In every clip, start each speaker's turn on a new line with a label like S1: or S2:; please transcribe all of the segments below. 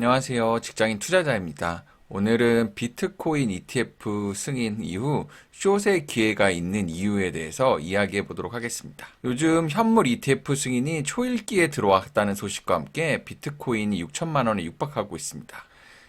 S1: 안녕하세요. 직장인 투자자입니다. 오늘은 비트코인 ETF 승인 이후 숏의 기회가 있는 이유에 대해서 이야기해 보도록 하겠습니다. 요즘 현물 ETF 승인이 초일기에 들어왔다는 소식과 함께 비트코인이 6천만 원에 육박하고 있습니다.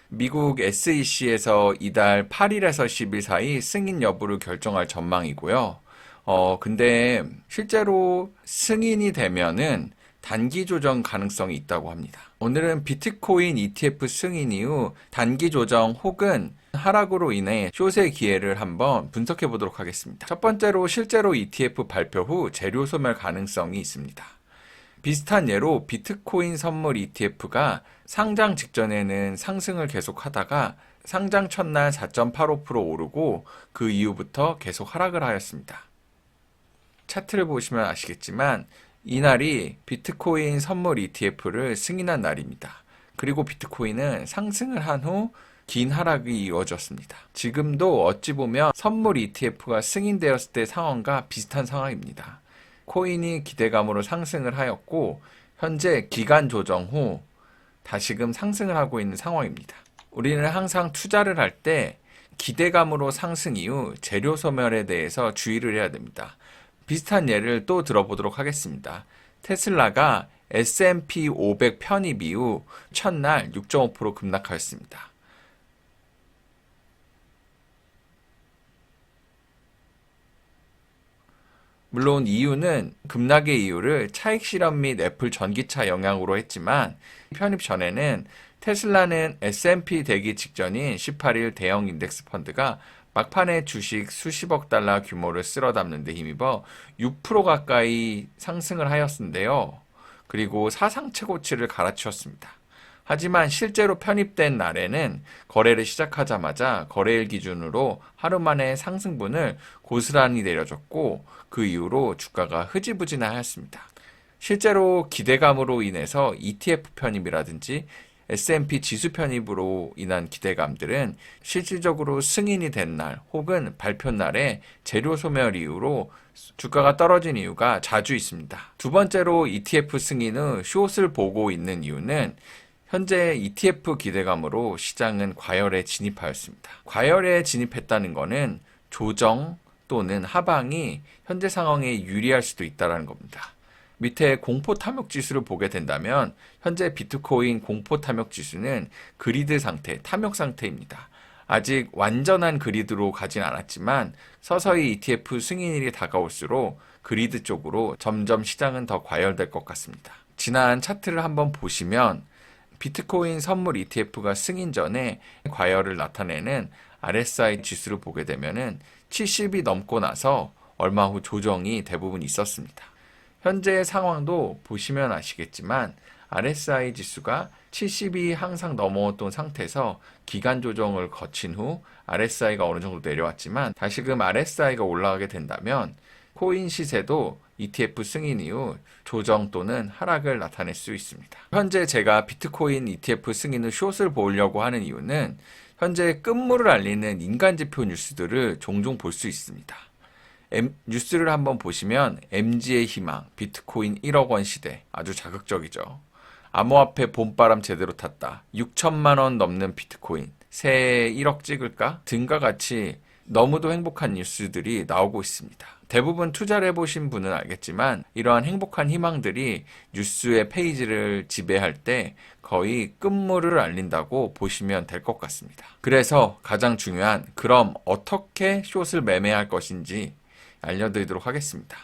S1: 미국 SEC에서 이달 8일에서 10일 사이 승인 여부를 결정할 전망이고요. 어, 근데 실제로 승인이 되면은 단기 조정 가능성이 있다고 합니다. 오늘은 비트코인 ETF 승인 이후 단기 조정 혹은 하락으로 인해 숏의 기회를 한번 분석해 보도록 하겠습니다. 첫 번째로 실제로 ETF 발표 후 재료 소멸 가능성이 있습니다. 비슷한 예로 비트코인 선물 ETF가 상장 직전에는 상승을 계속 하다가 상장 첫날 4.85% 오르고 그 이후부터 계속 하락을 하였습니다. 차트를 보시면 아시겠지만 이날이 비트코인 선물 ETF를 승인한 날입니다. 그리고 비트코인은 상승을 한 후 긴 하락이 이어졌습니다. 지금도 어찌 보면 선물 ETF가 승인되었을 때 상황과 비슷한 상황입니다. 코인이 기대감으로 상승을 하였고 현재 기간 조정 후 다시금 상승을 하고 있는 상황입니다. 우리는 항상 투자를 할 때 기대감으로 상승 이후 재료 소멸에 대해서 주의를 해야 됩니다. 비슷한 예를 또 들어보도록 하겠습니다. 테슬라가 S&P 500 편입 이후 첫날 6.5% 급락하였습니다. 물론 이유는 급락의 이유를 차익 실험 및 애플 전기차 영향으로 했지만 편입 전에는 테슬라는 S&P 되기 직전인 18일 대형 인덱스 펀드가 막판에 주식 수십억 달러 규모를 쓸어 담는 데 힘입어 6% 가까이 상승을 하였는데요. 그리고 사상 최고치를 갈아치웠습니다. 하지만 실제로 편입된 날에는 거래를 시작하자마자 거래일 기준으로 하루 만에 상승분을 고스란히 내려줬고 그 이후로 주가가 흐지부진하였습니다. 실제로 기대감으로 인해서 ETF 편입이라든지 S&P 지수 편입으로 인한 기대감들은 실질적으로 승인이 된 날 혹은 발표 날에 재료 소멸 이후로 주가가 떨어진 이유가 자주 있습니다. 두 번째로 ETF 승인 후 숏을 보고 있는 이유는 현재 ETF 기대감으로 시장은 과열에 진입하였습니다. 과열에 진입했다는 것은 조정 또는 하방이 현재 상황에 유리할 수도 있다는 겁니다. 밑에 공포 탐욕 지수를 보게 된다면 현재 비트코인 공포 탐욕 지수는 그리드 상태, 탐욕 상태입니다. 아직 완전한 그리드로 가진 않았지만 서서히 ETF 승인일이 다가올수록 그리드 쪽으로 점점 시장은 더 과열될 것 같습니다. 지난 차트를 한번 보시면 비트코인 선물 ETF가 승인 전에 과열을 나타내는 RSI 지수를 보게 되면은 70이 넘고 나서 얼마 후 조정이 대부분 있었습니다. 현재 상황도 보시면 아시겠지만 RSI 지수가 70이 항상 넘어왔던 상태에서 기간 조정을 거친 후 RSI가 어느 정도 내려왔지만 다시금 RSI가 올라가게 된다면 코인 시세도 ETF 승인 이후 조정 또는 하락을 나타낼 수 있습니다. 현재 제가 비트코인 ETF 승인 후 숏을 보려고 하는 이유는 현재 끝물을 알리는 인간 지표 뉴스들을 종종 볼 수 있습니다. M, 뉴스를 한번 보시면 MG의 희망, 비트코인 1억 원 시대 아주 자극적이죠. 암호화폐 봄바람 제대로 탔다. 6천만 원 넘는 비트코인. 새해 1억 찍을까? 등과 같이 너무도 행복한 뉴스들이 나오고 있습니다. 대부분 투자를 해보신 분은 알겠지만 이러한 행복한 희망들이 뉴스의 페이지를 지배할 때 거의 끝물을 알린다고 보시면 될 것 같습니다. 그래서 가장 중요한 그럼 어떻게 숏을 매매할 것인지 알려드리도록 하겠습니다.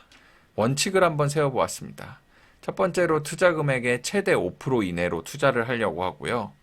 S1: 원칙을 한번 세워보았습니다. 첫 번째로 투자 금액의 최대 5% 이내로 투자를 하려고 하고요.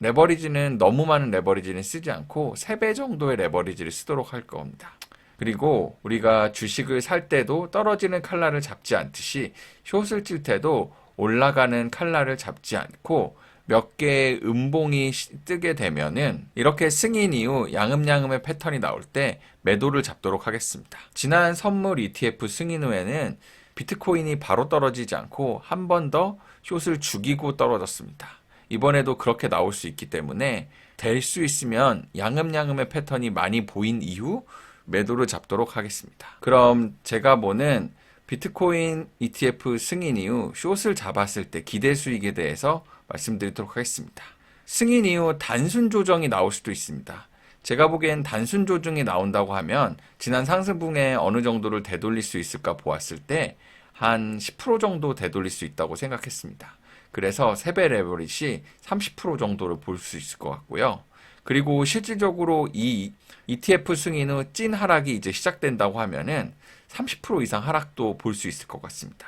S1: 레버리지는 너무 많은 레버리지는 쓰지 않고 3배 정도의 레버리지를 쓰도록 할 겁니다. 그리고 우리가 주식을 살 때도 떨어지는 칼날을 잡지 않듯이 숏을 칠 때도 올라가는 칼날을 잡지 않고 몇 개의 음봉이 뜨게 되면은 이렇게 승인 이후 양음양음의 패턴이 나올 때 매도를 잡도록 하겠습니다. 지난 선물 ETF 승인 후에는 비트코인이 바로 떨어지지 않고 한 번 더 숏을 죽이고 떨어졌습니다. 이번에도 그렇게 나올 수 있기 때문에 될 수 있으면 양음양음의 패턴이 많이 보인 이후 매도를 잡도록 하겠습니다. 그럼 제가 보는 비트코인 ETF 승인 이후 숏을 잡았을 때 기대 수익에 대해서 말씀드리도록 하겠습니다. 승인 이후 단순 조정이 나올 수도 있습니다. 제가 보기엔 단순 조정이 나온다고 하면 지난 상승분에 어느 정도를 되돌릴 수 있을까 보았을 때 한 10% 정도 되돌릴 수 있다고 생각했습니다. 그래서 세배 레버릿이 30% 정도를 볼 수 있을 것 같고요. 그리고 실질적으로 이 ETF 승인 후찐 하락이 이제 시작된다고 하면은 30% 이상 하락도 볼 수 있을 것 같습니다.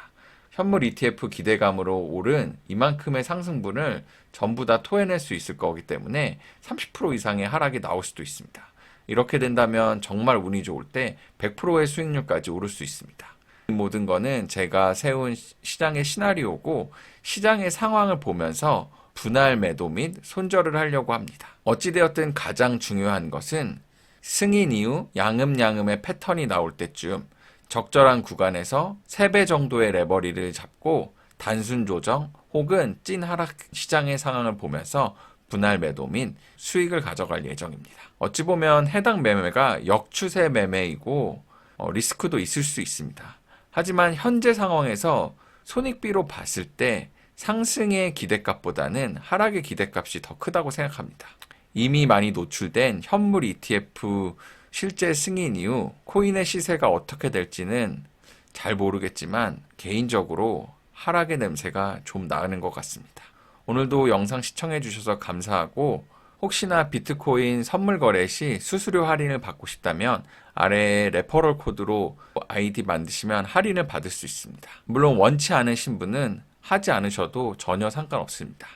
S1: 현물 ETF 기대감으로 오른 이만큼의 상승분을 전부 다 토해낼 수 있을 거기 때문에 30% 이상의 하락이 나올 수도 있습니다. 이렇게 된다면 정말 운이 좋을 때 100%의 수익률까지 오를 수 있습니다. 이 모든 거는 제가 세운 시- 시장의 시나리오고 시장의 상황을 보면서 분할 매도 및 손절을 하려고 합니다. 어찌되었든 가장 중요한 것은 승인 이후 양음양음의 패턴이 나올 때쯤 적절한 구간에서 3배 정도의 레버리를 잡고 단순 조정 혹은 찐 하락 시장의 상황을 보면서 분할 매도 및 수익을 가져갈 예정입니다. 어찌 보면 해당 매매가 역추세 매매이고 어, 리스크도 있을 수 있습니다. 하지만 현재 상황에서 손익비로 봤을 때 상승의 기대값보다는 하락의 기대값이 더 크다고 생각합니다. 이미 많이 노출된 현물 ETF 실제 승인 이후 코인의 시세가 어떻게 될지는 잘 모르겠지만 개인적으로 하락의 냄새가 좀 나는 것 같습니다. 오늘도 영상 시청해 주셔서 감사하고 혹시나 비트코인 선물 거래 시 수수료 할인을 받고 싶다면 아래 레퍼럴 코드로 아이디 만드시면 할인을 받을 수 있습니다. 물론 원치 않으신 분은 하지 않으셔도 전혀 상관없습니다.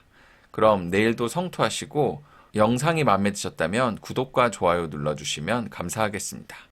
S1: 그럼 내일도 성투하시고 영상이 마음에 드셨다면 구독과 좋아요 눌러주시면 감사하겠습니다.